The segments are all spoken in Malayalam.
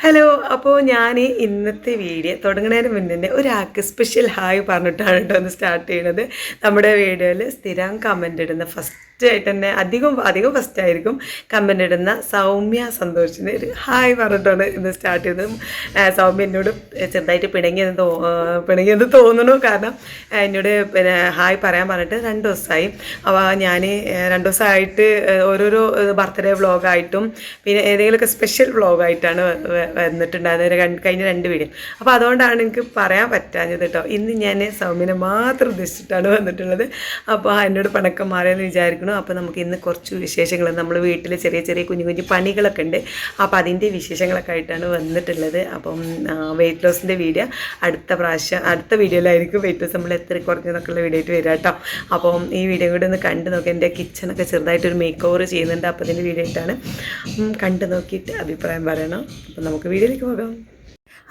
ഹലോ അപ്പോൾ ഞാൻ ഇന്നത്തെ വീഡിയോ തുടങ്ങുന്നതിന് മുന്നേ ഒരാൾക്ക് സ്പെഷ്യൽ ഹായ് പറഞ്ഞിട്ടാണ് കേട്ടോ ഒന്ന് സ്റ്റാർട്ട് ചെയ്യുന്നത് നമ്മുടെ വീഡിയോയിൽ സ്ഥിരം കമന്റ് ഇടുന്ന ഫസ്റ്റ് ആയിട്ട് തന്നെ അധികം അധികം ഫസ്റ്റ് ആയിരിക്കും കമന്റ് ഇടുന്ന സൗമ്യ സന്തോഷിന് ഒരു ഹായ് പറഞ്ഞിട്ടാണ് ഇന്ന് സ്റ്റാർട്ട് ചെയ്തത്. സൗമ്യ എന്നോട് ചെറുതായിട്ട് പിണങ്ങിയെന്ന് തോ പിണങ്ങിയെന്ന് തോന്നുന്നു. കാരണം എന്നോട് പിന്നെ ഹായ് പറയാൻ പറഞ്ഞിട്ട് രണ്ട് ദിവസമായി. അപ്പോൾ ഞാൻ രണ്ട് ദിവസമായിട്ട് ഓരോരോ ബർത്ത്ഡേ വ്ളോഗായിട്ടും പിന്നെ ഏതെങ്കിലുമൊക്കെ സ്പെഷ്യൽ വ്ളോഗായിട്ടാണ് വന്നിട്ടുണ്ടായിരുന്നത്. കഴിഞ്ഞ രണ്ട് വീഡിയോ അപ്പോൾ അതുകൊണ്ടാണ് എനിക്ക് പറയാൻ പറ്റാഞ്ഞത് കേട്ടോ ഇന്ന് ഞാൻ സൗമ്യനെ മാത്രം ഉദ്ദേശിച്ചിട്ടാണ് വന്നിട്ടുള്ളത്. അപ്പോൾ എന്നോട് പണക്കം മാറിയെന്ന് വിചാരിക്കുന്നു അപ്പോൾ നമുക്ക് ഇന്ന് കുറച്ച് വിശേഷങ്ങൾ നമ്മൾ വീട്ടിൽ ചെറിയ ചെറിയ കുഞ്ഞു കുഞ്ഞു പണികളൊക്കെ ഉണ്ട്. അപ്പോൾ അതിന്റെ വിശേഷങ്ങളൊക്കെ ആയിട്ടാണ് വന്നിട്ടുള്ളത്. അപ്പം വെയിറ്റ് ലോസിന്റെ വീഡിയോ അടുത്ത പ്രാവശ്യം അടുത്ത വീഡിയോയിലായിരിക്കും വെയിറ്റ് ലോസ് നമ്മൾ എത്ര കുറഞ്ഞതൊക്കെയുള്ള വീഡിയോ ആയിട്ട് വരാം കേട്ടോ. അപ്പം ഈ വീഡിയോ കൂടെ ഒന്ന് കണ്ടു നോക്കി. എന്റെ കിച്ചണൊക്കെ ചെറുതായിട്ടൊരു മേക്ക് ഓവർ ചെയ്യുന്നുണ്ട് അപ്പോൾ അതിന്റെ വീഡിയോ ആയിട്ടാണ് കണ്ടു നോക്കിയിട്ട് അഭിപ്രായം പറയണം. അപ്പം നമുക്ക് വീഡിയോയിലേക്ക് പോകാം.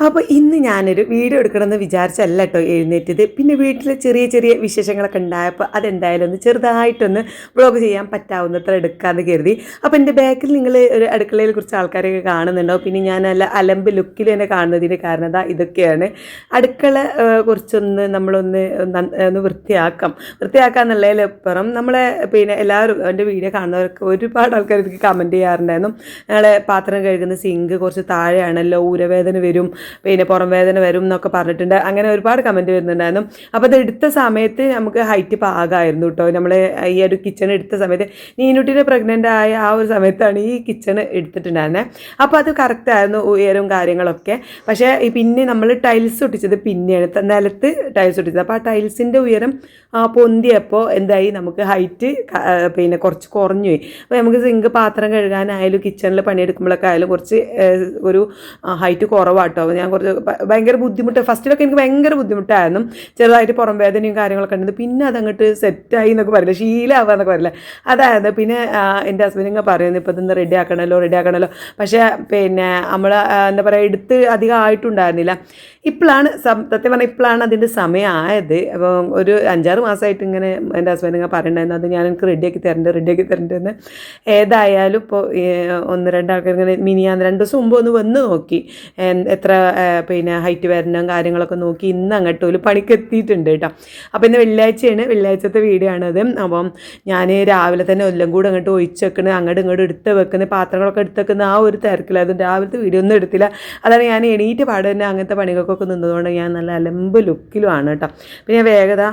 അപ്പോൾ ഇന്ന് ഞാനൊരു വീഡിയോ എടുക്കണമെന്ന് വിചാരിച്ചല്ല കേട്ടോ എഴുന്നേറ്റത്. പിന്നെ വീട്ടിൽ ചെറിയ ചെറിയ വിശേഷങ്ങളൊക്കെ ഉണ്ടായപ്പോൾ അതെന്തായാലും ഒന്ന് ചെറുതായിട്ടൊന്ന് വ്ളോഗ് ചെയ്യാൻ പറ്റാവുന്നത്ര എടുക്കാമെന്ന് കരുതി. അപ്പോൾ എന്റെ ബാക്കിൽ നിങ്ങൾ ഒരു അടുക്കളയിൽ കുറച്ച് ആൾക്കാരൊക്കെ കാണുന്നുണ്ടോ? പിന്നെ ഞാൻ നല്ല അലമ്പ് ലുക്കിൽ തന്നെ കാണുന്നതിന്റെ കാരണം അതാ ഇതൊക്കെയാണ്. അടുക്കള കുറച്ചൊന്ന് നമ്മളൊന്ന് ഒന്ന് വൃത്തിയാക്കാം. വൃത്തിയാക്കുക എന്നുള്ളതിലപ്പുറം നമ്മളെ പിന്നെ എല്ലാവരും എന്റെ വീഡിയോ കാണുന്നവർക്ക് ഒരുപാട് ആൾക്കാർ എനിക്ക് കമന്റ് ചെയ്യാറുണ്ടായിരുന്നു. ഞങ്ങളെ പാത്രം കഴുകുന്ന സിങ്ക് കുറച്ച് താഴെയാണല്ലോ ഊരവേദന വരും. പിന്നെ പുറം വേദന വരും എന്നൊക്കെ പറഞ്ഞിട്ടുണ്ട്. അങ്ങനെ ഒരുപാട് കമന്റ് വരുന്നുണ്ടായിരുന്നു. അപ്പോൾ അത് എടുത്ത സമയത്ത് നമുക്ക് ഹൈറ്റ് പാകമായിരുന്നു കേട്ടോ നമ്മൾ ഈ ഒരു കിച്ചൺ എടുത്ത സമയത്ത് നീനുട്ടിനെ പ്രഗ്നന്റ് ആയ ആ ഒരു സമയത്താണ് ഈ കിച്ചൺ എടുത്തിട്ടുണ്ടായിരുന്നത് അപ്പോൾ അത് കറക്റ്റ് ആയിരുന്നു ഉയരവും കാര്യങ്ങളൊക്കെ. പക്ഷേ പിന്നെ നമ്മൾ ടൈൽസ് ഒട്ടിച്ചത് പിന്നെയാണ്. നിലത്ത് ടൈൽസ് ഒട്ടിച്ചത്. അപ്പോൾ ആ ടൈൽസിന്റെ ഉയരം പൊന്തിയപ്പോൾ എന്തായി? നമുക്ക് ഹൈറ്റ് പിന്നെ കുറച്ച് കുറഞ്ഞു പോയി അപ്പോൾ നമുക്ക് സിങ്ക് പാത്രം കഴുകാനായാലും കിച്ചണിൽ പണിയെടുക്കുമ്പോഴൊക്കെ ആയാലും കുറച്ച് ഒരു ഹൈറ്റ് കുറവാട്ടോ ഞാൻ കുറച്ച് ഭയങ്കര ബുദ്ധിമുട്ട്. ഫസ്റ്റിലൊക്കെ എനിക്ക് ഭയങ്കര ബുദ്ധിമുട്ടായിരുന്നു. ചെറുതായിട്ട് പുറം വേദനയും കാര്യങ്ങളൊക്കെ ഉണ്ടായിരുന്നു പിന്നെ അതങ്ങോട്ട് സെറ്റായി എന്നൊക്കെ പറയില്ല? ശീലമാവുക എന്നൊക്കെ പറയില്ല? അതായത് പിന്നെ എന്റെ ഹസ്ബൻഡിങ്ങനെ പറയുന്നത് പറയുന്നു ഇപ്പോൾ ഇതൊന്ന് റെഡി ആക്കണമല്ലോ റെഡി ആക്കണമല്ലോ പക്ഷേ പിന്നെ നമ്മൾ എന്താ പറയുക എടുത്ത് അധികം ആയിട്ടുണ്ടായിരുന്നില്ല. ഇപ്പോഴാണ് സത്യം പറഞ്ഞാൽ ഇപ്പോഴാണ് അതിന്റെ സമയമായത് അപ്പം ഒരു അഞ്ചാറ് മാസമായിട്ട് ഇങ്ങനെ എന്റെ ഹസ്ബൻഡ് ഇങ്ങനെ പറയണ്ടായിരുന്നു. അത് ഞാൻ എനിക്ക് റെഡിയാക്കി തരണ്ട് റെഡിയാക്കി തരണ്ടെന്ന് ഏതായാലും ഇപ്പോൾ ഒന്ന് രണ്ടാൾക്കാർ ഇങ്ങനെ മിനിയാന്ന് രണ്ട് ദിവസം മുമ്പ് ഒന്ന് വന്ന് നോക്കി. എത്ര പിന്നെ ഹൈറ്റ് വരണം കാര്യങ്ങളൊക്കെ നോക്കി ഇന്ന് അങ്ങോട്ട് ഒരു പണിക്ക് എത്തിയിട്ടുണ്ട് കേട്ടോ. അപ്പോൾ ഇന്ന് വെള്ളിയാഴ്ചയാണ് വെള്ളിയാഴ്ചത്തെ വീഡിയോ ആണത് അപ്പം ഞാൻ രാവിലെ തന്നെ എല്ലാം കൂടെ അങ്ങോട്ട് ഒഴിച്ച് വെക്കുന്നത് അങ്ങോട്ട് ഇങ്ങോട്ട് എടുത്ത് വെക്കുന്ന പാത്രങ്ങളൊക്കെ എടുത്ത് വെക്കുന്ന ആ ഒരു തിരക്കിലായിരുന്നു രാവിലത്തെ വീഡിയോ ഒന്നും എടുത്തില്ല. അതാണ് ഞാൻ എണീറ്റ് പാടെ തന്നെ അങ്ങനത്തെ പണികൾക്കൊക്കെ നിന്നതുകൊണ്ട് ഞാൻ നല്ല അലമ്പ് ലുക്കിലുമാണ് കേട്ടോ. പിന്നെ വേഗത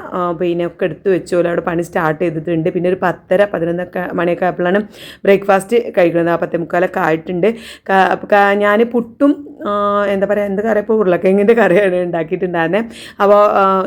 പിന്നെ ഒക്കെ എടുത്ത് വെച്ചോലോ അവിടെ പണി സ്റ്റാർട്ട് ചെയ്തിട്ടുണ്ട്. പിന്നെ ഒരു പത്തര പതിനൊന്നൊക്കെ മണിയൊക്കെ ആയപ്പോഴാണ് ബ്രേക്ക്ഫാസ്റ്റ് കഴിക്കുന്നത് ആ പത്തേ മുക്കാലൊക്കെ ആയിട്ടുണ്ട്. ഞാൻ പുട്ടും എന്താ എന്ത് കറി? ഇപ്പോൾ ഉരുളക്കിഴങ്ങിന്റെ കറിയാണ് ഉണ്ടാക്കിയിട്ടുണ്ടായിരുന്നത് അപ്പോൾ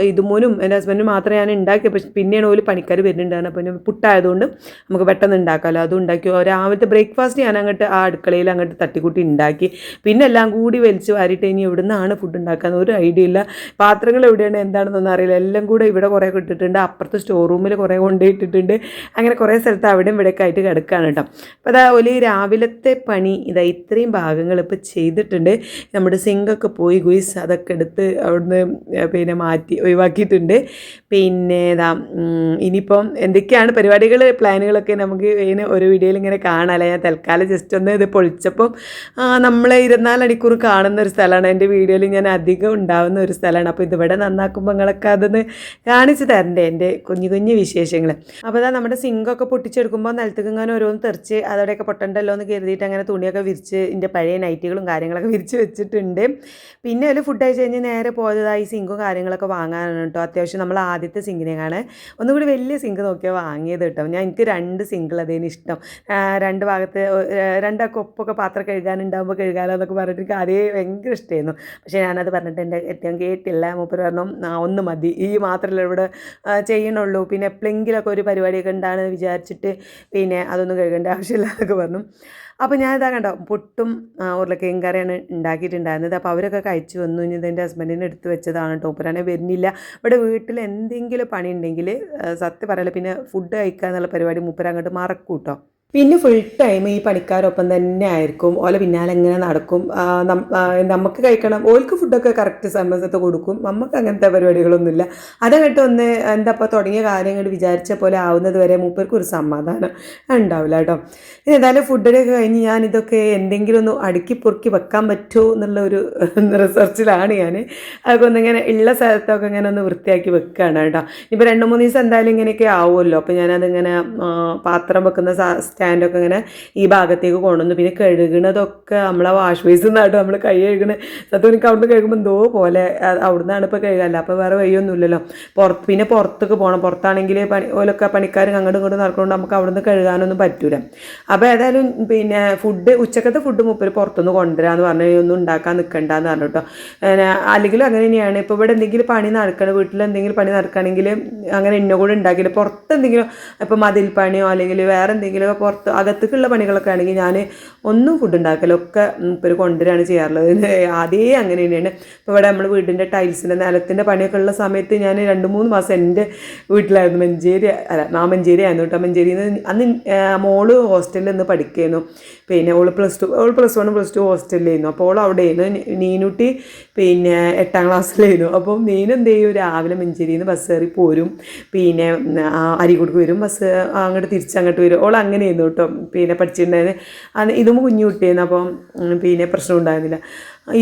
ഇതുമൂനും എന്റെ ഹസ്ബൻഡും മാത്രമേ ഞാൻ ഉണ്ടാക്കിയത് പക്ഷേ പിന്നെയാണ് ഒരു പണിക്കാർ വരുന്നുണ്ടായിരുന്നത് അപ്പോൾ പുട്ടായതുകൊണ്ട് നമുക്ക് പെട്ടെന്ന് ഉണ്ടാക്കാമല്ലോ അതും ഉണ്ടാക്കി. രാവിലത്തെ ബ്രേക്ക്ഫാസ്റ്റ് ഞാൻ അങ്ങോട്ട് ആ അടുക്കളയിൽ അങ്ങോട്ട് തട്ടിക്കൂട്ടി ഉണ്ടാക്കി. പിന്നെ എല്ലാം കൂടി വലിച്ച് വാരിയിട്ട് ഇനി എവിടെ നിന്നാണ് ഫുഡ് ഉണ്ടാക്കാൻ ഒരു ഐഡിയ ഇല്ല. പാത്രങ്ങൾ എവിടെയാണ്? എന്താണെന്നൊന്നും അറിയില്ല. എല്ലാം കൂടെ ഇവിടെ കുറേ ഇട്ടിട്ടുണ്ട്. അപ്പുറത്ത് സ്റ്റോർ റൂമിൽ കുറേ കൊണ്ടുപോയിട്ടിട്ടുണ്ട്. അങ്ങനെ കുറേ സ്ഥലത്ത് അവിടെയും ഇവിടെയൊക്കെ ആയിട്ട് കിടക്കുകയാണ് കേട്ടോ. അപ്പോൾ അതാ ഒരു രാവിലത്തെ പണി ഇതാ ഇത്രയും ഭാഗങ്ങൾ ഇപ്പോൾ ചെയ്തിട്ടുണ്ട്. നമ്മുടെ സിങ്കൊക്കെ പോയി ഗുയിസ് അതൊക്കെ എടുത്ത് അവിടുന്ന് പിന്നെ മാറ്റി ഒഴിവാക്കിയിട്ടുണ്ട്. പിന്നെ ഇതാ ഇനിയിപ്പം എന്തൊക്കെയാണ് പരിപാടികൾ പ്ലാനുകളൊക്കെ നമുക്ക് ഇതിന് ഒരു വീഡിയോയിൽ ഇങ്ങനെ കാണാമല്ലോ ഞാൻ തൽക്കാലം ജസ്റ്റ് ഒന്ന് ഇത് പൊളിച്ചപ്പം നമ്മൾ ഇരുപത്തിനാല് മണിക്കൂർ കാണുന്ന ഒരു സ്ഥലമാണ്. എന്റെ വീഡിയോയിൽ ഞാൻ അധികം ഉണ്ടാവുന്ന ഒരു സ്ഥലമാണ്. അപ്പോൾ ഇതിവിടെ നന്നാക്കുമ്പോൾ നിങ്ങളൊക്കെ അതൊന്ന് കാണിച്ചു തരണ്ടേ എന്റെ കുഞ്ഞു കുഞ്ഞു വിശേഷങ്ങൾ അപ്പോൾ അതാ നമ്മുടെ സിങ്കൊക്കെ പൊട്ടിച്ചെടുക്കുമ്പോൾ നിലത്തേക്ക് ഇങ്ങനെ ഓരോന്ന് തെറിച്ച് അതോടെയൊക്കെ പൊട്ടണ്ടല്ലോ എന്ന് കരുതിയിട്ട് അങ്ങനെ തുണിയൊക്കെ വിരിച്ച് എന്റെ പഴയ നൈറ്റുകളും കാര്യങ്ങളൊക്കെ വിരിച്ച് വെച്ചിട്ടുണ്ട്. പിന്നെ ഒരു ഫുഡ് കഴിച്ച് കഴിഞ്ഞ് നേരെ പോയതായി സിങ്കും കാര്യങ്ങളൊക്കെ വാങ്ങാനാണ് കേട്ടോ. അത്യാവശ്യം നമ്മൾ ആദ്യത്തെ സിങ്കിനെയാണ് ഒന്നുകൂടി വലിയ സിങ്ക് നോക്കിയാൽ വാങ്ങിയത് കേട്ടോ. ഞാൻ എനിക്ക് രണ്ട് സിങ്കിൾ അതേന് ഇഷ്ടം. രണ്ട് ഭാഗത്ത് രണ്ടൊക്കെ ഒപ്പൊക്കെ പാത്രം കഴുകാനുണ്ടാകുമ്പോൾ കഴുകാനോ എന്നൊക്കെ പറഞ്ഞിട്ട് എനിക്ക് അതേ ഭയങ്കര ഇഷ്ടമായിരുന്നു പക്ഷേ ഞാനത് പറഞ്ഞിട്ട് എന്റെ ഏറ്റവും കേട്ടില്ല. മൂപ്പർ പറഞ്ഞു "ആ, ഒന്ന് മതി. ഈ മാത്രമല്ല ഇവിടെ ചെയ്യണുള്ളൂ. പിന്നെ എപ്പോഴെങ്കിലൊക്കെ ഒരു പരിപാടിയൊക്കെ ഉണ്ടാകുന്നത് വിചാരിച്ചിട്ട് പിന്നെ അതൊന്നും കഴുകേണ്ട ആവശ്യമില്ല എന്നൊക്കെ പറഞ്ഞു. അപ്പോൾ ഞാൻ ഇതാ കണ്ടോ പുട്ടും ഉരുളക്കിഴങ്ങ് കറിയാണ് ഉണ്ടാക്കിയിട്ടുണ്ടായിരുന്നത്. അപ്പോൾ അവരൊക്കെ കഴിച്ചു വന്നു. ഇനി ഇതെന്റെ ഹസ്ബൻഡിനെ എടുത്ത് വെച്ചതാണ്. കേട്ടോ ഉപ്പരാനെ വരുന്നില്ല. ഇവിടെ വീട്ടിൽ എന്തെങ്കിലും പണി ഉണ്ടെങ്കിൽ സത്യം പറയല പിന്നെ ഫുഡ് കഴിക്കുക എന്നുള്ള പരിപാടി മൂപ്പര അങ്ങോട്ട് മറക്കും കേട്ടോ പിന്നെ ഫുൾ ടൈം ഈ പണിക്കാരൊപ്പം തന്നെ ആയിരിക്കും. ഓല പിന്നാലെ എങ്ങനെ നടക്കും? നമുക്ക് കഴിക്കണം. ഓൽക്ക് ഫുഡൊക്കെ കറക്റ്റ് സമയത്ത് കൊടുക്കും. നമുക്ക് അങ്ങനത്തെ പരിപാടികളൊന്നുമില്ല. അതങ്ങോട്ട് ഒന്ന് എന്താ ഇപ്പോൾ തുടങ്ങിയ കാര്യങ്ങൾ വിചാരിച്ച പോലെ ആവുന്നത് വരെ മൂപ്പർക്ക് ഒരു സമാധാനം ഉണ്ടാവില്ല കേട്ടോ. ഇനി ഏതായാലും ഫുഡിന്റെ കഴിഞ്ഞ് ഞാൻ ഇതൊക്കെ എന്തെങ്കിലും ഒന്ന് അടുക്കി പൊറുക്കി വെക്കാൻ പറ്റുമോ എന്നുള്ള ഒരു റിസർച്ചിലാണ് ഞാൻ അതൊക്കെ ഒന്നിങ്ങനെ ഉള്ള സ്ഥലത്തൊക്കെ ഇങ്ങനെ ഒന്ന് വൃത്തിയാക്കി വെക്കുകയാണ് കേട്ടോ. ഇപ്പോൾ രണ്ട് മൂന്ന് ദിവസം എന്തായാലും ഇങ്ങനെയൊക്കെ ആവുമല്ലോ. അപ്പോൾ ഞാനതിങ്ങനെ പാത്രം വെക്കുന്ന സ്റ്റാൻഡൊക്കെ ഇങ്ങനെ ഈ ഭാഗത്തേക്ക് കൊണ്ടുവന്നു. പിന്നെ കഴുകണതൊക്കെ നമ്മളെ വാഷ് ബേസിൽ നിന്നാട്ടോ നമ്മൾ കൈ കഴുകണ. സത്യം എനിക്ക് അവിടുന്ന് കഴുകുമ്പോൾ എന്തോ പോലെ അവിടുന്നാണ് ഇപ്പോൾ കഴുകല്ല അപ്പോൾ വേറെ വഴിയൊന്നുമില്ലല്ലോ. പുറത്ത് പിന്നെ പുറത്തേക്ക് പോകണം പുറത്താണെങ്കിൽ പണി ഓലൊക്കെ പണിക്കാരും അങ്ങോട്ടും ഇങ്ങോട്ടും നടക്കുകൊണ്ട് നമുക്ക് അവിടുന്ന് കഴുകാനൊന്നും പറ്റൂല. അപ്പോൾ ഏതായാലും പിന്നെ ഫുഡ് ഉച്ചക്കത്തെ ഫുഡ് മുപ്പര് പുറത്തുനിന്ന് കൊണ്ടുവരാമെന്ന് പറഞ്ഞു. ഒന്നും ഉണ്ടാക്കാൻ നിൽക്കണ്ടെന്ന് പറഞ്ഞു കേട്ടോ അല്ലെങ്കിലും അങ്ങനെ തന്നെയാണ്. ഇപ്പോൾ ഇവിടെ എന്തെങ്കിലും പണി നടക്കണം വീട്ടിൽ എന്തെങ്കിലും പണി നടക്കുകയാണെങ്കിൽ അങ്ങനെ ഇന്ന കൂടെ ഉണ്ടാക്കില്ല. പുറത്ത് എന്തെങ്കിലും ഇപ്പോൾ മതിൽ പണിയോ അല്ലെങ്കിൽ വേറെ എന്തെങ്കിലും പുറത്ത് അകത്തേക്കുള്ള പണികളൊക്കെ ആണെങ്കിൽ ഞാൻ ഒന്നും ഫുഡ് ഉണ്ടാക്കല ഒക്കെ കൊണ്ടുവരാണ് ചെയ്യാറുള്ളത്. അതേ അങ്ങനെ തന്നെയാണ്. ഇപ്പോൾ ഇവിടെ നമ്മൾ വീടിന്റെ ടൈൽസിന്റെ നിലത്തിന്റെ പണിയൊക്കെ ഉള്ള സമയത്ത് ഞാൻ രണ്ട് മൂന്ന് മാസം എന്റെ വീട്ടിലായിരുന്നു. മഞ്ചേരി അല്ല നാ മഞ്ചേരി ആയിരുന്നു കേട്ടോ. മഞ്ചേരിയിൽ നിന്ന് അന്ന് മോൾ ഹോസ്റ്റലിൽ നിന്ന് പഠിക്കുകയായിരുന്നു പിന്നെ all plus two all plus one plus two ഹോസ്റ്റലിലായിരുന്നു അപ്പോൾ ഓൾ അവിടെ ആയിരുന്നു നീനുട്ടി പിന്നെ എട്ടാം ക്ലാസ്സിലായിരുന്നു. അപ്പോൾ നീനും ചെയ്യും? രാവിലെ മഞ്ചേരിയിൽ നിന്ന് ബസ് കയറി പോരും. പിന്നെ അരി അരീക്കോടുക്ക് വരും. ബസ് അങ്ങോട്ട് തിരിച്ചങ്ങോട്ട് വരും. ഓൾ അങ്ങനെയായിരുന്നു. കേട്ടോ. പിന്നെ പഠിച്ചിട്ടുണ്ടായിരുന്നു. ഇതും കുഞ്ഞു കുട്ടിയായിരുന്നു അപ്പം പിന്നെ പ്രശ്നം ഉണ്ടായിരുന്നില്ല.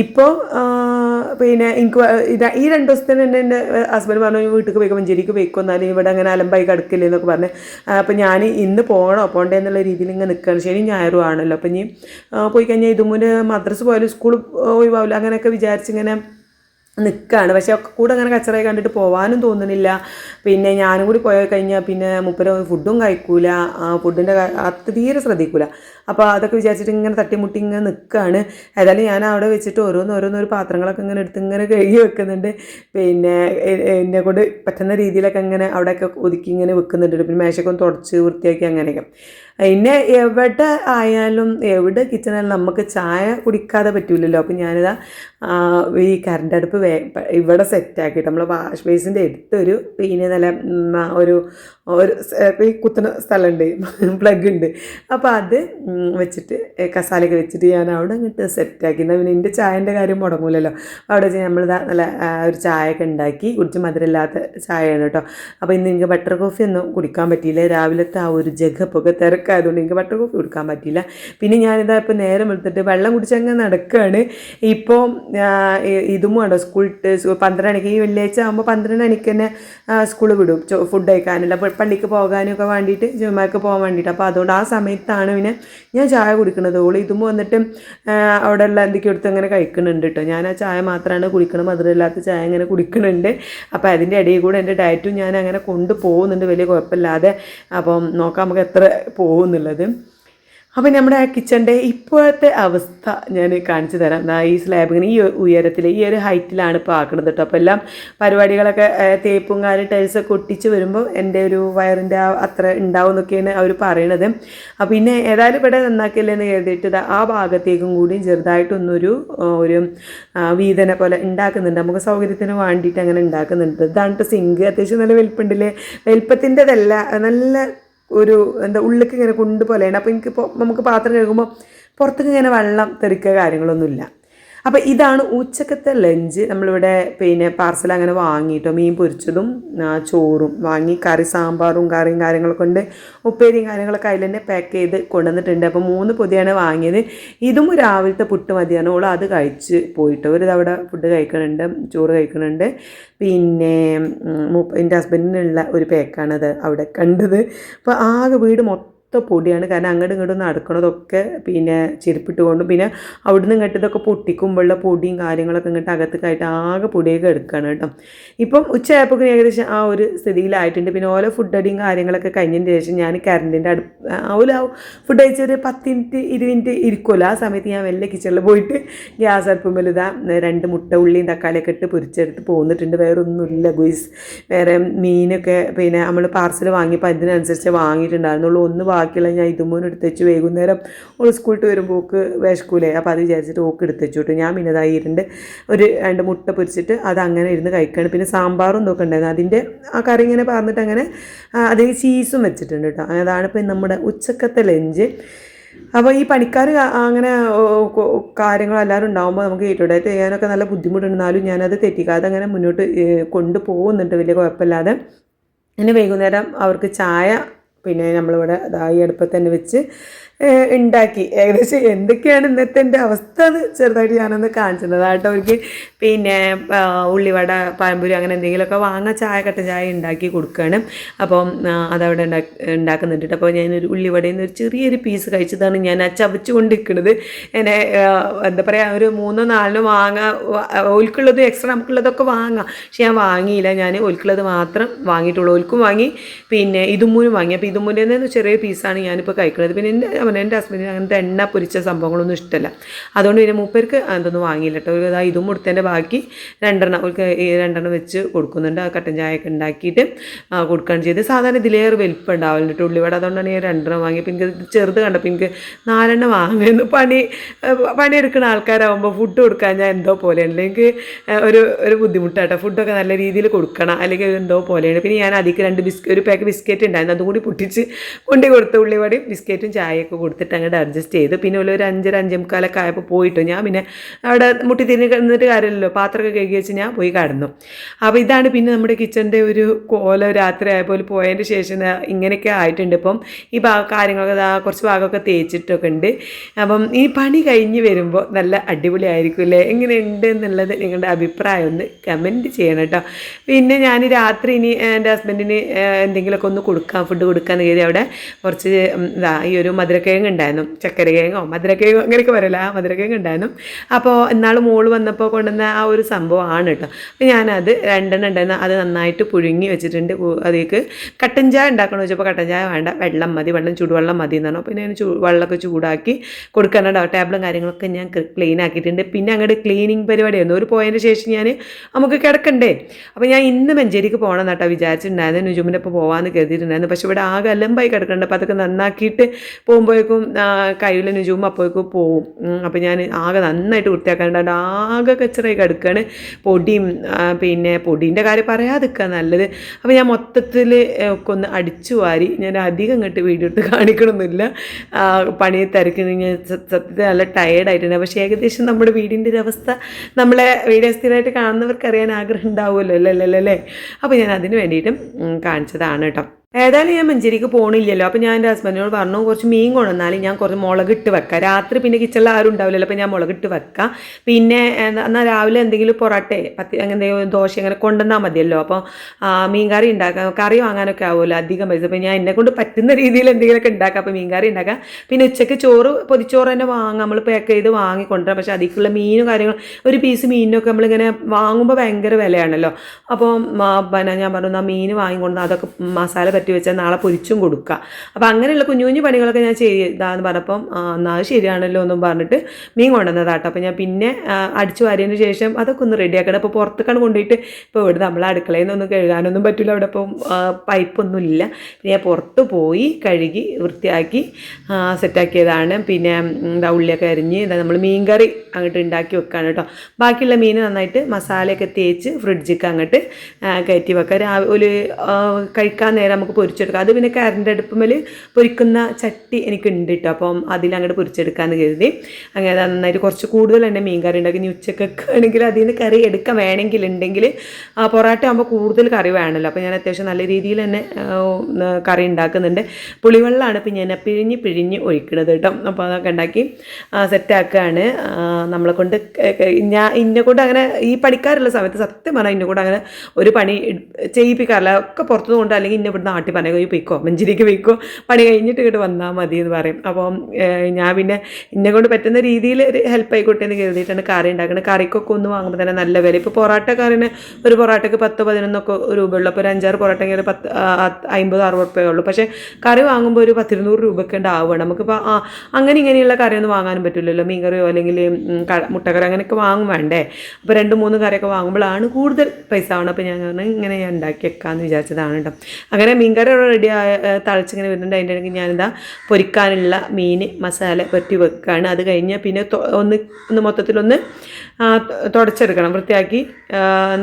ഇപ്പോൾ പിന്നെ എനിക്ക് ഇതാ ഈ രണ്ട് ദിവസത്തിന് തന്നെ എന്റെ ഹസ്ബൻഡ് പറഞ്ഞു വീട്ടിൽ പോയിക്കോ മഞ്ചേരിക്ക് പോയിക്കോ എന്നാലും ഇവിടെ അങ്ങനെ അലമ്പായി കിടക്കില്ലേ എന്നൊക്കെ പറഞ്ഞ്. അപ്പം ഞാൻ ഇന്ന് പോകണോ പോകണ്ടേ എന്നുള്ള രീതിയിൽ ഇങ്ങനെ നിൽക്കുകയാണ് ശനി ഞായറും ആണല്ലോ. അപ്പം ഇനി പോയി കഴിഞ്ഞാൽ ഇതുമുന്ന് മദ്രസ് പോയാലും സ്കൂൾ ഒഴിവാവില്ല. അങ്ങനെയൊക്കെ വിചാരിച്ചിങ്ങനെ നിൽക്കുകയാണ് പക്ഷേ ഒക്കെ കൂടെ അങ്ങനെ കച്ചറായി കണ്ടിട്ട് പോകാനും തോന്നുന്നില്ല പിന്നെ ഞാനും കൂടി പോയി കഴിഞ്ഞാൽ പിന്നെ മുപ്പര ഫുഡും കഴിക്കൂല. ഫുഡിന്റെ അത് തീരെ ശ്രദ്ധിക്കൂല. അപ്പോൾ അതൊക്കെ വിചാരിച്ചിട്ട് ഇങ്ങനെ തട്ടിമുട്ടി ഇങ്ങനെ നിൽക്കുകയാണ് ഏതായാലും ഞാൻ അവിടെ വെച്ചിട്ട് ഓരോന്നോരോന്നൊരു പാത്രങ്ങളൊക്കെ ഇങ്ങനെ എടുത്ത് ഇങ്ങനെ കഴുകി വെക്കുന്നുണ്ട്. പിന്നെ എന്നെ കൊണ്ട് പറ്റുന്ന രീതിയിലൊക്കെ ഇങ്ങനെ അവിടെയൊക്കെ ഒതുക്കി ഇങ്ങനെ വെക്കുന്നുണ്ട്. പിന്നെ മേശയൊക്കെ ഒന്ന് തുടച്ച് വൃത്തിയാക്കി അങ്ങനെയൊക്കെ. പിന്നെ എവിടെ ആയാലും എവിടെ കിച്ചണായാലും നമുക്ക് ചായ കുടിക്കാതെ പറ്റില്ലല്ലോ അപ്പം ഞാനിതാ ഈ കറണ്ട് അടുപ്പ് വേ ഇവിടെ സെറ്റാക്കിയിട്ട് നമ്മൾ വാഷ് ബേസിന്റെ അടുത്തൊരു പിന്നെ നല്ല ഒരു ഒരു ഈ കുത്തുന്ന സ്ഥലമുണ്ട് പ്ലഗ് ഉണ്ട് അപ്പോൾ അത് വെച്ചിട്ട് കസാലയൊക്കെ വെച്ചിട്ട് ഞാൻ അവിടെ അങ്ങോട്ട് സെറ്റാക്കി. എന്നാൽ പിന്നെ എന്റെ ചായന്റെ കാര്യം മുടങ്ങൂലല്ലോ. അവിടെ വെച്ച് നമ്മൾ നല്ല ഒരു ചായയൊക്കെ ഉണ്ടാക്കി കുടിച്ച് മധുരമില്ലാത്ത ചായയാണ് കേട്ടോ. അപ്പോൾ ഇന്ന് എനിക്ക് ബട്ടർ കോഫി ഒന്നും കുടിക്കാൻ പറ്റിയില്ല. രാവിലത്തെ ആ ഒരു ജഗപ്പൊക്കെ തിരക്കായതുകൊണ്ട് എനിക്ക് ബട്ടർ കോഫി കുടിക്കാൻ പറ്റിയില്ല. പിന്നെ ഞാനിതാ ഇപ്പോൾ നേരം എടുത്തിട്ട് വെള്ളം കുടിച്ചങ്ങ് നടക്കുകയാണ് ഇപ്പോൾ ഇതും വേണ്ടോ സ്കൂൾ പന്ത്രണ്ട് മണിക്ക് ഈ വെള്ളിയാഴ്ച ആകുമ്പോൾ പന്ത്രണ്ട് മണിക്ക് തന്നെ സ്കൂൾ വിടും. ഫുഡ് കഴിക്കാനുള്ള അപ്പോൾ പള്ളിക്ക് പോകാനൊക്കെ വേണ്ടിയിട്ട് ജുമാക്ക് പോകാൻ വേണ്ടിയിട്ട്. അപ്പോൾ അതുകൊണ്ട് ആ സമയത്താണ് പിന്നെ ഞാൻ ചായ കുടിക്കുന്നത്. ഓൾ ഇതും വന്നിട്ട് അവിടെ ഉള്ള എന്തൊക്കെ എടുത്ത് അങ്ങനെ കഴിക്കുന്നുണ്ട് കേട്ടോ ഞാൻ ആ ചായ മാത്രമാണ് കുടിക്കണം മധുരമില്ലാത്ത ചായ അങ്ങനെ കുടിക്കുന്നുണ്ട്. അപ്പോൾ അതിന്റെ ഇടയിൽ കൂടെ എന്റെ ഡയറ്റും ഞാൻ അങ്ങനെ കൊണ്ടുപോകുന്നുണ്ട്. വലിയ കുഴപ്പമില്ലാതെ. അപ്പം നോക്കാം നമുക്ക് എത്ര പോകുന്നുള്ളത്. അപ്പം നമ്മുടെ ആ കിച്ചന്റെ ഇപ്പോഴത്തെ അവസ്ഥ ഞാൻ കാണിച്ചു തരാം. ഈ സ്ലാബിങ്ങനെ ഈ ഉയരത്തിൽ ഈ ഒരു ഹൈറ്റിലാണ് ഇപ്പോൾ ആക്കുന്നത് കേട്ടോ അപ്പോൾ എല്ലാം പരിപാടികളൊക്കെ തേപ്പും കാര്യം ടൈൽസൊക്കെ ഒട്ടിച്ച് വരുമ്പോൾ എന്റെ ഒരു വയറിന്റെ അത്ര ഉണ്ടാവും എന്നൊക്കെയാണ് അവർ പറയണത്. അപ്പോൾ പിന്നെ ഏതായാലും ഇവിടെ നന്നാക്കില്ലെന്ന് കരുതിയിട്ട് ആ ഭാഗത്തേക്കും കൂടി ചെറുതായിട്ടൊന്നൊരു ഒരു വീതനെ പോലെ ഉണ്ടാക്കുന്നുണ്ട്. നമുക്ക് സൗകര്യത്തിന് വേണ്ടിയിട്ട് അങ്ങനെ ഉണ്ടാക്കുന്നുണ്ട്. ഇതാണ് സിങ്ക്. അത്യാവശ്യം നല്ല വലിപ്പുണ്ടല്ലേ? വലിപ്പത്തിന്റെതല്ല നല്ല ഒരു എന്താ ഉള്ളിലേക്ക് ഇങ്ങനെ കുണ്ട് പോലെയാണ്. അപ്പോൾ എനിക്കിപ്പോൾ നമുക്ക് പാത്രം കഴുകുമ്പോൾ പുറത്തേക്ക് ഇങ്ങനെ വെള്ളം തെറിക്കുക കാര്യങ്ങളൊന്നുമില്ല. അപ്പോൾ ഇതാണ് ഉച്ചക്കത്തെ ലഞ്ച് നമ്മളിവിടെ പിന്നെ പാർസൽ അങ്ങനെ വാങ്ങിയിട്ടോ മീൻ പൊരിച്ചതും ചോറും വാങ്ങി കറി സാമ്പാറും കറിയും കാര്യങ്ങളൊക്കെ ഉണ്ട്. ഉപ്പേരിയും കാര്യങ്ങളൊക്കെ അതിൽ തന്നെ പാക്ക് ചെയ്ത് കൊണ്ടുവന്നിട്ടുണ്ട്. അപ്പോൾ മൂന്ന് പൊതിയാണ് വാങ്ങിയത്. ഇതും രാവിലത്തെ പുട്ട് മതിയാണ്. ഓൾ അത് കഴിച്ച് പോയിട്ട്. ഒരു തവണ ഫുഡ് കഴിക്കുന്നുണ്ട് ചോറ് കഴിക്കുന്നുണ്ട് പിന്നെ എന്റെ ഹസ്ബൻഡിനുള്ള ഒരു പാക്കാണത് അവിടെ കണ്ടത്. അപ്പോൾ ആകെ വീട് മൊത്തം പൊടിയാണ്. കാരണം അങ്ങോട്ടും ഇങ്ങോട്ടും നടക്കണതൊക്കെ പിന്നെ ചെരുപ്പിട്ട് കൊണ്ടും പിന്നെ അവിടുന്ന് ഇങ്ങോട്ട് ഇതൊക്കെ പൊട്ടിക്കുമ്പോഴുള്ള പൊടിയും കാര്യങ്ങളൊക്കെ ഇങ്ങോട്ട് അകത്തേക്കായിട്ട് ആകെ പൊടിയൊക്കെ എടുക്കുകയാണ് കേട്ടോ. ഇപ്പം ഉച്ചയായപ്പോൾ ഏകദേശം ആ ഒരു സ്ഥിതിയിലായിട്ടുണ്ട്. പിന്നെ ഓരോ ഫുഡ് അടിയും കാര്യങ്ങളൊക്കെ കഴിഞ്ഞതിന് ശേഷം ഞാൻ കറണ്ടിന്റെ അടുപ്പ് ഓല ഫുഡ് കഴിച്ചൊരു പത്ത് മിനിറ്റ് ഇരുപത് മിനിറ്റ് ഇരിക്കുമല്ലോ. ആ സമയത്ത് ഞാൻ വെല്ല കിച്ചണിൽ പോയിട്ട് ഗ്യാസ് അടുപ്പുമ്പോൾ ഇതാ രണ്ട് മുട്ട ഉള്ളിയും തക്കാളിയൊക്കെ ഇട്ട് പൊരിച്ചെടുത്ത് പോന്നിട്ടുണ്ട്. വേറെ ഒന്നുമില്ല ഗുയിസ്. വേറെ മീനൊക്കെ പിന്നെ നമ്മൾ പാർസൽ വാങ്ങിയപ്പോൾ അതിനനുസരിച്ച് വാങ്ങിയിട്ടുണ്ടായിരുന്നുള്ളൂ. ഒന്ന് ഭാഗ്യം ബാക്കിയുള്ള ഞാൻ ഇതുമൂന്ന് എടുത്ത് വെച്ച് വൈകുന്നേരം ഓൾ സ്കൂളിട്ട് വരുമ്പോൾ ഓക്ക് വിശക്കൂലേ. അപ്പോൾ അത് വിചാരിച്ചിട്ട് ഓക്ക് എടുത്ത് വെച്ചു ഞാൻ പിന്നെ ഇരുണ്ട് ഒരു രണ്ട് മുട്ട പൊരിച്ചിട്ട് അത് അങ്ങനെ ഇരുന്ന് കഴിക്കുകയാണ് പിന്നെ സാമ്പാറും ഇതൊക്കെ ഉണ്ടായിരുന്നു. അതിന്റെ ആ കറി ഇങ്ങനെ പറഞ്ഞിട്ട് അങ്ങനെ അതിൽ ചീസും വെച്ചിട്ടുണ്ട് കേട്ടോ. അതാണ് ഇപ്പം നമ്മുടെ ഉച്ചക്കത്തെ ലഞ്ച്. അപ്പോൾ ഈ പണിക്കാർ അങ്ങനെ കാര്യങ്ങളെല്ലാവരും ഉണ്ടാകുമ്പോൾ നമുക്ക് ഈറ്റോടായിട്ട് ചെയ്യാനൊക്കെ നല്ല ബുദ്ധിമുട്ടുണ്ടെന്നാലും ഞാനത് തെറ്റിക്കാതെ അങ്ങനെ മുന്നോട്ട് കൊണ്ടുപോകുന്നുണ്ട്. വലിയ കുഴപ്പമില്ലാതെ. ഇനി വൈകുന്നേരം അവർക്ക് ചായ പിന്നെ നമ്മളിവിടെ ഈ അടുപ്പത്ത് തന്നെ വെച്ച് ഉണ്ടാക്കി ഏകദേശം എന്തൊക്കെയാണ് ഇന്നത്തെ എന്റെ അവസ്ഥ എന്ന് ചെറുതായിട്ട് ഞാനൊന്ന് കാണിച്ചത് ആട്ടോ അവർക്ക്. പിന്നെ ഉള്ളിവട പഴംപൊരി അങ്ങനെ എന്തെങ്കിലുമൊക്കെ വാങ്ങാൻ ചായ കട്ട ചായ ഉണ്ടാക്കി കൊടുക്കുകയാണ് അപ്പം അതവിടെ ഉണ്ടാക്കി ഉണ്ടാക്കുന്നുണ്ട് അപ്പോൾ ഞാനൊരു ഉള്ളിവടയിൽ നിന്ന് ഒരു ചെറിയൊരു പീസ് കഴിച്ചതാണ് ഞാൻ ആ ചവച്ചു കൊണ്ടിരിക്കുന്നത് എന്നെ എന്താ പറയുക ഒരു മൂന്നോ നാലിനോ വാങ്ങാം ഓൽക്കുള്ളത് എക്സ്ട്രാ നമുക്കുള്ളതൊക്കെ വാങ്ങാം. പക്ഷെ ഞാൻ വാങ്ങിയില്ല. ഞാൻ ഓൽക്കുള്ളത് മാത്രം വാങ്ങിയിട്ടുള്ളൂ. ഓൽക്കും വാങ്ങി. പിന്നെ ഇതും മൂന്നും വാങ്ങി. അപ്പോൾ ഇതുമൂലിൽ നിന്ന് ചെറിയ പീസാണ് ഞാനിപ്പോൾ കഴിക്കുന്നത് പിന്നെ എന്റെ എന്റെ ഹസ്ബൻഡിന് അങ്ങനത്തെ എണ്ണ പൊരിച്ച സംഭവങ്ങളൊന്നും ഇഷ്ടമല്ല അതുകൊണ്ട് പിന്നെ മൂപ്പർക്ക് അതൊന്നും വാങ്ങിയില്ല കേട്ടോ. ഇതാ ഇതും കൊടുത്തതിന്റെ ബാക്കി രണ്ടെണ്ണം അവർക്ക് രണ്ടെണ്ണം വെച്ച് കൊടുക്കുന്നുണ്ട്. ആ കട്ടൻ ചായയൊക്കെ ഉണ്ടാക്കിയിട്ട് കൊടുക്കുകയാണ് ചെയ്ത് സാധാരണ ഇതിലേറെ വലിപ്പം ഉണ്ടാവില്ല കേട്ടോ ഉള്ളിവട. അതുകൊണ്ടാണ് ഞാൻ രണ്ടെണ്ണം വാങ്ങി പിന്നെ ഇത് ചെറുത് കണ്ടപ്പോൾ എനിക്ക് നാലെണ്ണം വാങ്ങുന്നു പണി പണിയെടുക്കുന്ന ആൾക്കാരാകുമ്പോൾ ഫുഡ് കൊടുക്കാൻ ഞാൻ എന്തോ പോലെയാണ്. അല്ലെങ്കിൽ ഒരു ഒരു ബുദ്ധിമുട്ടാട്ടോ. ഫുഡൊക്കെ നല്ല രീതിയിൽ കൊടുക്കണം. അല്ലെങ്കിൽ എന്തോ പോലെയാണ്. പിന്നെ ഞാൻ അധികം രണ്ട് ബിസ്ക്കറ്റ് ഒരു പാക്ക് ബിസ്ക്കറ്റ് ഉണ്ടായിരുന്നു. അതും കൂടി പൊട്ടിച്ച് കൊണ്ടു കൊടുത്ത ഉള്ളിവടയും ബിസ്ക്കറ്റും ചായയൊക്കെ കൊടുത്തിട്ട് അങ്ങോട്ട് അഡ്ജസ്റ്റ് ചെയ്തു. പിന്നെ ഒരു അഞ്ചര അഞ്ചേ മുക്കാലൊക്കെ ആയപ്പോൾ പോയിട്ടു. ഞാൻ പിന്നെ അവിടെ മുട്ടി തിരിഞ്ഞ് കിടന്നിട്ട് കാര്യമില്ലല്ലോ. പാത്രമൊക്കെ കഴുകി വെച്ച് ഞാൻ പോയി കടന്നു. അപ്പോൾ ഇതാണ് പിന്നെ നമ്മുടെ കിച്ചന്റെ ഒരു കോല രാത്രി ആയപ്പോൾ പോയതിന്റെ ശേഷം ഇങ്ങനെയൊക്കെ ആയിട്ടുണ്ട്. ഇപ്പം ഈ ഭാഗ കാര്യങ്ങളൊക്കെ കുറച്ച് ഭാഗമൊക്കെ തേച്ചിട്ടൊക്കെ ഉണ്ട്. അപ്പം ഈ പണി കഴിഞ്ഞ് വരുമ്പോൾ നല്ല അടിപൊളിയായിരിക്കും അല്ലേ എങ്ങനെയുണ്ട് എന്നുള്ളത് നിങ്ങളുടെ അഭിപ്രായം ഒന്ന് കമന്റ് ചെയ്യണം കേട്ടോ. പിന്നെ ഞാൻ രാത്രി ഇനി എന്റെ ഹസ്ബൻഡിന് എന്തെങ്കിലുമൊക്കെ ഒന്ന് കൊടുക്കാം ഫുഡ് കൊടുക്കാന്ന് കരുതി അവിടെ കുറച്ച് എന്താ ഈ ഒരു മധുരക്കിഴങ്ങ് ഉണ്ടായിരുന്നു. ചക്കര കിഴങ്ങോ മധുരക്കിഴങ്ങോ അങ്ങനെയൊക്കെ പറയില്ല ആ മധുരക്കിഴങ്ങ് ഉണ്ടായിരുന്നു. അപ്പോൾ എന്നാൾ മോൾ വന്നപ്പോൾ കൊണ്ടുവന്ന ആ ഒരു സംഭവമാണ് കേട്ടോ. അപ്പോൾ ഞാനത് രണ്ടെണ്ണം ഉണ്ടായിരുന്നു. അത് നന്നായിട്ട് പുഴുങ്ങി വെച്ചിട്ടുണ്ട്. അതിലേക്ക് കട്ടൻ ചായ ഉണ്ടാക്കണമെന്ന് വെച്ചപ്പോൾ കട്ടൻ ചായ വേണ്ട വെള്ളം മതി വെള്ളം ചൂടുവെള്ളം മതി എന്നാണ് അപ്പോൾ ഞാൻ ചൂ വെള്ളമൊക്കെ ചൂടാക്കി കൊടുക്കാനുണ്ടോ. ടേബിളും കാര്യങ്ങളൊക്കെ ഞാൻ ക്ലീൻ ആക്കിയിട്ടുണ്ട്. പിന്നെ അങ്ങോട്ട് ക്ലീനിങ് പരിപാടിയായിരുന്നു ഒരു പോയതിന് ശേഷം ഞാൻ നമുക്ക് കിടക്കണ്ടേ? അപ്പോൾ ഞാൻ ഇന്ന് മഞ്ചേരിക്ക് പോകണം എന്നാട്ടോ വിചാരിച്ചിട്ടുണ്ടായിരുന്നു. നുജുമിന്റെ ഇപ്പോൾ പോകാമെന്ന് കരുതിയിട്ടുണ്ടായിരുന്നു. പക്ഷേ ഇവിടെ ആകെ അലമ്പായി കിടക്കുന്നുണ്ട്. അപ്പോൾ അതൊക്കെ നന്നാക്കിയിട്ട് പോകുമ്പോഴേക്കും കയ്യിൽ നുജും അപ്പോഴേക്കും പോവും. അപ്പോൾ ഞാൻ ആകെ നന്നായിട്ട് വൃത്തിയാക്കാണ്ട് ആകെ കച്ചറായി കിടക്കുകയാണ് പൊടിയും പിന്നെ പൊടീന്റെ കാര്യം പറയാതിരിക്കുക നല്ലത്. അപ്പോൾ ഞാൻ മൊത്തത്തിൽ ഒക്കെ ഒന്ന് അടിച്ചു വാരി ഞാൻ അധികം ഇങ്ങോട്ട് വീഡിയോ എടുത്ത് കാണിക്കണമെന്നില്ല പണി തിരക്കി ഞാൻ സത്യത്തിൽ നല്ല ടയേർഡായിട്ടുണ്ട് പക്ഷേ ഏകദേശം നമ്മുടെ വീടിന്റെ ഒരു അവസ്ഥ നമ്മളെ വീഡിയോ സ്ഥിരമായിട്ട് കാണുന്നവർക്ക് അറിയാൻ ആഗ്രഹം ഉണ്ടാവുമല്ലോ. അല്ലേ അല്ലേ അല്ലേ അപ്പോൾ ഞാൻ അതിന് വേണ്ടിയിട്ടും കാണിച്ചതാണ് കേട്ടോ. ഏതായാലും ഞാൻ മഞ്ചേരിക്ക് പോകണില്ലല്ലോ അപ്പോൾ ഞാൻ എന്റെ ഹസ്ബൻഡിനോട് പറഞ്ഞു കുറച്ച് മീൻ കൊണ്ടുവന്നാലും ഞാൻ കുറച്ച് മുളകിട്ട് വെക്കാം. രാത്രി പിന്നെ കിച്ചണിൽ ആരും ഉണ്ടാവില്ലല്ലോ അപ്പോൾ ഞാൻ മുളകിട്ട് വെക്കാം. പിന്നെ എന്നാൽ രാവിലെ എന്തെങ്കിലും പൊറോട്ടെ പത്തി അങ്ങനെ ദോശ അങ്ങനെ കൊണ്ടുവന്നാൽ മതിയല്ലോ. അപ്പോൾ മീൻ കറി ഉണ്ടാക്കാം കറി വാങ്ങാനൊക്കെ ആവുമല്ലോ അധികം പൈസ. അപ്പോൾ ഞാൻ എന്നെ കൊണ്ട് പറ്റുന്ന രീതിയിൽ എന്തെങ്കിലുമൊക്കെ ഉണ്ടാക്കാം. അപ്പോൾ മീൻ കറി ഉണ്ടാക്കാം. പിന്നെ ഉച്ചയ്ക്ക് ചോറ് പൊതിച്ചോറ് തന്നെ വാങ്ങാം. നമ്മൾ പാക്ക് ചെയ്ത് വാങ്ങി കൊണ്ടുവരാം. പക്ഷേ അതിലേക്കുള്ള മീനും കാര്യങ്ങളും ഒരു പീസ് മീനിനൊക്കെ നമ്മളിങ്ങനെ വാങ്ങുമ്പോൾ ഭയങ്കര വിലയാണല്ലോ. അപ്പോൾ പിന്നെ ഞാൻ പറഞ്ഞു ആ മീൻ വാങ്ങിക്കൊണ്ട് അതൊക്കെ മസാല പറ്റി വെച്ചാൽ നാളെ പൊരിച്ചും കൊടുക്കുക അപ്പോൾ അങ്ങനെയുള്ള കുഞ്ഞു കുഞ്ഞു പണികളൊക്കെ ഞാൻ ചെയ്താന്ന് പറഞ്ഞപ്പം എന്നാൽ ശരിയാണല്ലോ എന്നും പറഞ്ഞിട്ട് മീൻ കൊണ്ടുവന്നതാട്ടോ. അപ്പോൾ ഞാൻ പിന്നെ അടിച്ചു വാരിയതിന് ശേഷം അതൊക്കെ ഒന്ന് റെഡിയാക്കണം. അപ്പോൾ പുറത്തേക്കാണ് കൊണ്ടുപോയിട്ട് ഇപ്പോൾ ഇവിടെ നമ്മൾ അടുക്കളയിൽ നിന്നൊന്നും കഴുകാനൊന്നും പറ്റില്ല അവിടെ ഇപ്പം പൈപ്പൊന്നും ഇല്ല പിന്നെ ഞാൻ പുറത്ത് പോയി കഴുകി വൃത്തിയാക്കി സെറ്റാക്കിയതാണ്. പിന്നെ എന്താ ഉള്ളിയൊക്കെ അരിഞ്ഞ് എന്താ നമ്മൾ മീൻകറി അങ്ങോട്ട് ഉണ്ടാക്കി വെക്കാണ് കേട്ടോ. ബാക്കിയുള്ള മീൻ നന്നായിട്ട് മസാലയൊക്കെ തേച്ച് ഫ്രിഡ്ജിക്ക് അങ്ങോട്ട് കയറ്റി വെക്കാം. രാവിലെ ഒരു കഴിക്കാൻ നേരം നമുക്ക് പൊരിച്ചെടുക്കാം. അത് പിന്നെ കരണ്ട് അടുപ്പുമേൽ പൊരിക്കുന്ന ചട്ടി എനിക്കുണ്ട് കേട്ടോ അപ്പം അതിൽ അങ്ങോട്ട് പൊരിച്ചെടുക്കാമെന്ന് കരുതി. അങ്ങനെ നന്നായിട്ട് കുറച്ച് കൂടുതൽ തന്നെ മീൻ കറി ഉണ്ടാക്കി. ഇനി ഉച്ചക്കൊക്കെ ആണെങ്കിൽ അതിൽ നിന്ന് കറി എടുക്കാൻ വേണമെങ്കിൽ ഉണ്ടെങ്കിൽ ആ, പൊറോട്ട ആകുമ്പോൾ കൂടുതൽ കറി വേണമല്ലോ അപ്പോൾ ഞാൻ അത്യാവശ്യം നല്ല രീതിയിൽ തന്നെ കറി ഉണ്ടാക്കുന്നുണ്ട്. പുളിവെള്ളമാണ് ഇപ്പം ഞാൻ പിഴിഞ്ഞ് പിഴിഞ്ഞ് ഒഴിക്കുന്നത് കേട്ടോ അപ്പോൾ അതൊക്കെ ഉണ്ടാക്കി സെറ്റാക്കുകയാണ് നമ്മളെ കൊണ്ട് ഞാൻ ഇന്നെ കൊണ്ട് അങ്ങനെ ഈ പണിക്കാരുള്ള സമയത്ത് സത്യം പറഞ്ഞാൽ ഇന്നെ കൊണ്ട് അങ്ങനെ ഒരു പണി ചെയ്യിപ്പിക്കാറില്ല. ഒക്കെ പുറത്തുനിന്ന് കൊണ്ട് അല്ലെങ്കിൽ ഇന്നെ ഇവിടുന്ന് പണി പോയി പൊയ്ക്കോ മഞ്ചേരിക്ക് പൊയ്ക്കോ പണി കഴിഞ്ഞിട്ട് ഇങ്ങോട്ട് വന്നാൽ മതി എന്ന് പറയും. അപ്പം ഞാൻ പിന്നെ ഇന്നെ കൊണ്ട് പറ്റുന്ന രീതിയിൽ ഒരു ഹെൽപ്പ് ആയിക്കോട്ടെ എന്ന് കരുതിയിട്ടാണ് കറി ഉണ്ടാക്കുന്നത് കറിക്കൊക്കെ ഒന്ന് വാങ്ങുമ്പോൾ തന്നെ നല്ല വില. ഇപ്പോൾ പൊറോട്ട കറിന് ഒരു പൊറോട്ടയ്ക്ക് പത്ത് പതിനൊന്നൊക്കെ രൂപ ഉള്ളൂ അപ്പോൾ ഒരു അഞ്ചാറ് പൊറോട്ടയ്ക്ക് ഒരു പത്ത് അമ്പത് അറുപത് രൂപയേ ഉള്ളൂ. പക്ഷേ കറി വാങ്ങുമ്പോൾ ഒരു പത്തിരുന്നൂറ് രൂപയ്ക്ക് ഉണ്ടാവുകയാണ്. നമുക്കിപ്പോൾ ആ അങ്ങനെ ഇങ്ങനെയുള്ള കറിയൊന്നും വാങ്ങാനും പറ്റില്ലല്ലോ. മീൻകറിയോ അല്ലെങ്കിൽ മുട്ടക്കറി അങ്ങനെയൊക്കെ വാങ്ങും വേണ്ടേ. അപ്പോൾ രണ്ട് മൂന്ന് കറിയൊക്കെ വാങ്ങുമ്പോഴാണ് കൂടുതൽ പൈസ ആവണം അപ്പോൾ ഞാൻ പറഞ്ഞു ഇങ്ങനെ ഞാൻ ഉണ്ടാക്കി വെക്കാമെന്ന് വിചാരിച്ചതാണ് കേട്ടോ അങ്ങനെ മീൻകറി അവിടെ റെഡി തളിച്ചിങ്ങനെ വരുന്നുണ്ട്. അതിന്റെ ഇടയ്ക്ക് ഞാനിതാ പൊരിക്കാനുള്ള മീൻ മസാല പറ്റി വെക്കുകയാണ് അത് കഴിഞ്ഞാൽ പിന്നെ ഒന്ന് ഒന്ന് മൊത്തത്തിലൊന്ന് തുടച്ചെടുക്കണം. വൃത്തിയാക്കി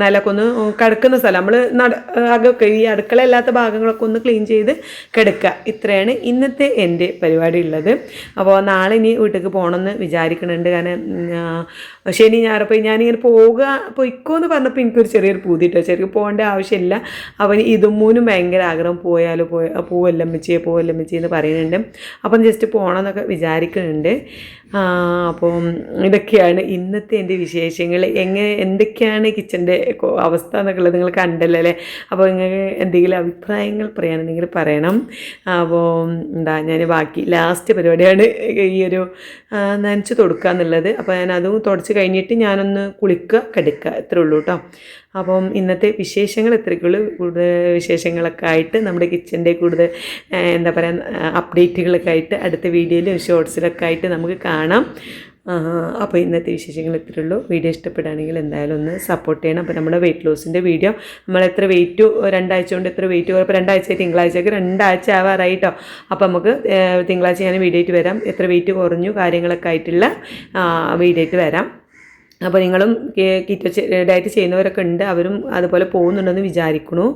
നിലക്കൊന്ന് ഒന്ന് കിടക്കുന്ന സ്ഥലം. നമ്മൾ നട അകൊക്കെ ഈ അടുക്കള ഇല്ലാത്ത ഭാഗങ്ങളൊക്കെ ഒന്ന് ക്ലീൻ ചെയ്ത് കിടക്കുക ഇത്രയാണ് ഇന്നത്തെ എന്റെ പരിപാടി ഉള്ളത്. അപ്പോൾ നാളെ ഇനി വീട്ടിലേക്ക് പോകണമെന്ന് വിചാരിക്കുന്നുണ്ട് കാരണം ശനി ഞായറപ്പോൾ ഞാനിങ്ങനെ പോവുക പൊയ്ക്കോ എന്ന് പറഞ്ഞപ്പോൾ എനിക്കൊരു ചെറിയൊരു പൂതി കിട്ടുക ശരിക്കും പോകേണ്ട ആവശ്യമില്ല അവൻ ഇതും മൂന്നും ഭയങ്കര ആഗ്രഹം പോയാലോ പോയ പോവല്ലമ്മച്ചിയെ പോവല്ലമ്മച്ചി എന്ന് പറയുന്നുണ്ട്. അപ്പം ജസ്റ്റ് പോകണമെന്നൊക്കെ വിചാരിക്കുന്നുണ്ട്. അപ്പോൾ അപ്പം ഇതൊക്കെയാണ് ഇന്നത്തെ എന്റെ വിശേഷങ്ങൾ. എങ്ങനെ എന്തൊക്കെയാണ് കിച്ചന്റെ അവസ്ഥ എന്നൊക്കെയുള്ളത് നിങ്ങൾ കണ്ടല്ലോ അല്ലേ? അപ്പോൾ നിങ്ങൾക്ക് എന്തെങ്കിലും അഭിപ്രായങ്ങൾ പറയാനുണ്ടെങ്കിൽ പറയണം. അപ്പോൾ എന്താ ഞാൻ ബാക്കി ലാസ്റ്റ് പരിപാടിയാണ് ഈ ഒരു നനച്ച് തൊടുക്കുക എന്നുള്ളത് അപ്പോൾ ഞാൻ അതും തുടച്ച് കഴിഞ്ഞിട്ട് ഞാനൊന്ന് കുളിക്കുക കിടക്കുക. ഇത്രേ ഉള്ളൂ കേട്ടോ അപ്പം ഇന്നത്തെ വിശേഷങ്ങൾ ഇത്രയ്ക്കുള്ളൂ. കൂടുതൽ വിശേഷങ്ങളൊക്കെ ആയിട്ട് നമ്മുടെ കിച്ചന്റെ കൂടുതൽ എന്താ പറയുക അപ്ഡേറ്റുകളൊക്കെ ആയിട്ട് അടുത്ത വീഡിയോയിലും ഷോർട്സിലൊക്കെ ആയിട്ട് നമുക്ക് കാണാം. അപ്പോൾ ഇന്നത്തെ വിശേഷങ്ങൾ ഇത്രയേ ഉള്ളൂ. വീഡിയോ ഇഷ്ടപ്പെടുകയാണെങ്കിൽ എന്തായാലും ഒന്ന് സപ്പോർട്ട് ചെയ്യണം. അപ്പോൾ നമ്മുടെ വെയിറ്റ് ലോസിന്റെ വീഡിയോ നമ്മൾ എത്ര വെയിറ്റ് രണ്ടാഴ്ച കൊണ്ട് എത്ര വെയിറ്റ് ഇപ്പോൾ രണ്ടാഴ്ച തിങ്കളാഴ്ചയൊക്കെ രണ്ടാഴ്ച ആവാറായി കേട്ടോ അപ്പോൾ നമുക്ക് തിങ്കളാഴ്ച ഞാൻ വീഡിയോ ആയിട്ട് വരാം. എത്ര വെയിറ്റ് കുറഞ്ഞു കാര്യങ്ങളൊക്കെ ആയിട്ടുള്ള വീഡിയോ ആയിട്ട് വരാം. അപ്പോൾ നിങ്ങളും കിറ്റോ ഡയറ്റ് ചെയ്യുന്നവരൊക്കെ ഉണ്ട്. അവരും അതുപോലെ പോകുന്നുണ്ടെന്ന് വിചാരിക്കണു